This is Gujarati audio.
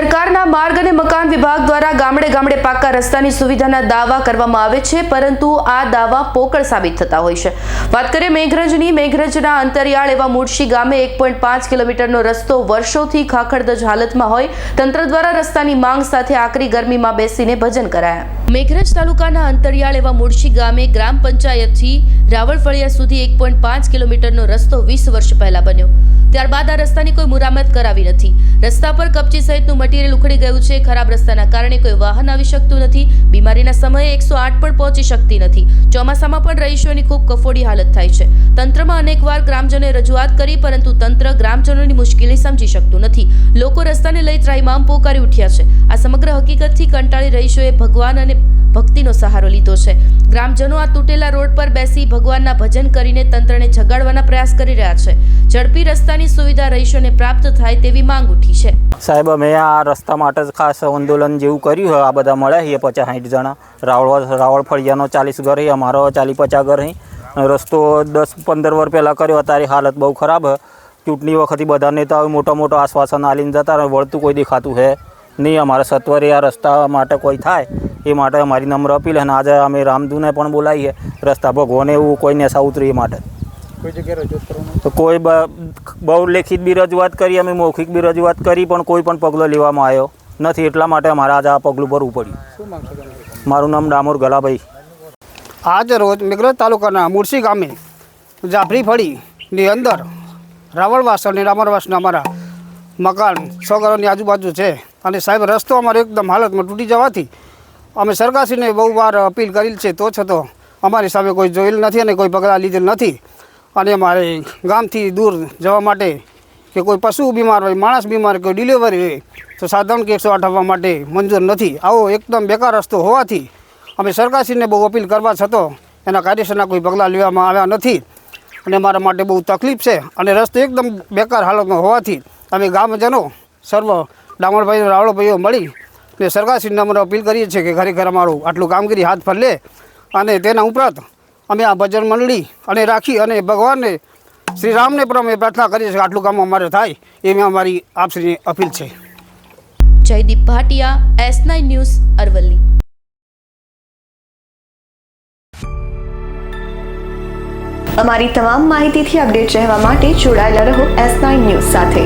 સરકારના માર્ગ અને મકાન વિભાગ દ્વારા ગામડે ગામડે પાકા રસ્તાની સુવિધાના દાવા કરવામાં આવે છે, પરંતુ આ દાવા પોકળ સાબિત થતા હોય છે. વાત કરીએ મેઘરજની, મેઘરજના અંતરિયાળ એવા મુડશી ગામે એક પોઈન્ટ પાંચ કિલોમીટરનો રસ્તો વર્ષોથી ખાખડદજ હાલતમાં હોય. તંત્ર દ્વારા રસ્તાની માંગ સાથે આકરી ગરમીમાં બેસીને ભજન કરાયા. મેઘરજ તાલુકાના અંતરિયાળ એવા મુડશી ગામે ગ્રામ પંચાયતથી રાવળફળિયા સુધી એક પોઈન્ટ પાંચ કિલોમીટરનો રસ્તો વીસ વર્ષ પહેલા બન્યો. ત્યારબાદ આ રસ્તાની કોઈ મુરામત કરાવી નથી. રસ્તા પર કપચી સહિતનું મટીરિયલ ઉખડી ગયું છે. ખરાબ રસ્તાના કારણે કોઈ વાહન આવી શકતું નથી. બીમારીના સમયે એકસો પણ પહોંચી શકતી નથી. ચોમાસામાં પણ રહીશોની ખૂબ કફોડી હાલત થાય છે. તંત્રમાં અનેકવાર ગ્રામજનોએ રજૂઆત કરી, પરંતુ તંત્ર ગ્રામજનોની મુશ્કેલી સમજી શકતું નથી. લોકો રસ્તાને લઈ ત્રાહિમામ પોકારી ઉઠ્યા છે. આ સમગ્ર હકીકતથી કંટાળી રહીશોએ ભગવાન અને ભક્તિનો સહારો લીધો છે. ગ્રામજનો આ તૂટેલા રોડ પર બેસી ભગવાનના ભજન કરીને તંત્રને જગાડવાના પ્રયાસ કરી રહ્યા છે. ઝડપી રસ્તાની સુવિધા રહીશોને પ્રાપ્ત થાય તેવી માંગ ઉઠી છે. સાહેબ, અમે આ રસ્તા માટે જ ખાસ આંદોલન જેવું કર્યું હોય, આ બધા મળ્યા છીએ પચાસ સાઠ જણા. રાવળ રાવળ ફળિયાનો ચાલીસ ઘર છે, અમારો ચાલી પચાસ ઘર છે. રસ્તો દસ પંદર વર્ષ પહેલાં કર્યો, અત્યારે હાલત બહુ ખરાબ હે ચૂંટણી વખતે બધા નેતાઓ મોટો મોટો આશ્વાસન આલીને જતા રહે, વળતું કોઈ દેખાતું છે નહીં. અમારે સત્વરે આ રસ્તા માટે કોઈ થાય, એ માટે અમારી નમ્ર અપીલ અને આજે અમે રામધૂને પણ બોલાવીએ, રસ્તા ભગવાને એવું કોઈ સાઉતરી ઉતરે એ માટે. કોઈ જગ્યાએ તો કોઈ બ- બહુ લેખિત બી રજૂઆત કરી અમે મૌખિક બી રજૂઆત કરી પણ કોઈ પણ પગલો લેવામાં આવ્યો નથી. એટલા માટે અમારે આજે આ પગલું ભરવું પડ્યું. મારું નામ ડામોર ગલાભાઈ. આજ રોજ મેઘરજ તાલુકાના મુરસી ગામે જાફરી ફળીની અંદર રાવળવાસ અને રામરવાસના અમારા મકાન સો ઘરોની આજુબાજુ છે. અને સાહેબ રસ્તો અમારો એકદમ હાલતમાં તૂટી જવાથી અમે સરકારશ્રીને બહુ વાર અપીલ કરેલ છે. તો છતાં અમારી સામે કોઈ જોયેલ નથી અને કોઈ પગલાં લીધેલ નથી. અને અમારે ગામથી દૂર જવા માટે કે કોઈ પશુ બીમાર હોય, માણસ બીમાર કોઈ ડિલિવરી હોય, તો સાધન કેસો આઠવવા માટે મંજૂર નથી. આવો એકદમ બેકાર રસ્તો હોવાથી અમે સરકારશ્રીને બહુ અપીલ કરવા છતાં એના કાયદેસરના કોઈ પગલાં લેવામાં આવ્યા નથી. અને મારા માટે બહુ તકલીફ છે અને રસ્તો એકદમ બેકાર હાલતમાં હોવાથી અમે ગામજનો, સર્વ ડામણભાઈઓ રાવળભાઈઓ મળી ને સરકારશ્રીને અમે અપીલ કરીએ છીએ કે ખરેખર અમારું આટલું કામગીરી હાથ પર લે અને તેના ઉપરાંત અમે આ ભજન મંડળી અને રાખી અને ભગવાનને શ્રી રામને પણ અમે પ્રાર્થના કરીએ છીએ આટલું કામ અમારે થાય એવી અમારી આપશ્રીની અપીલ છે. Jaydeep Bhatia S nine news Aravalli. અમારી તમામ માહિતીથી અપડેટ રહેવા માટે જોડાયેલા રહો એસ નાઇન ન્યૂઝ સાથે.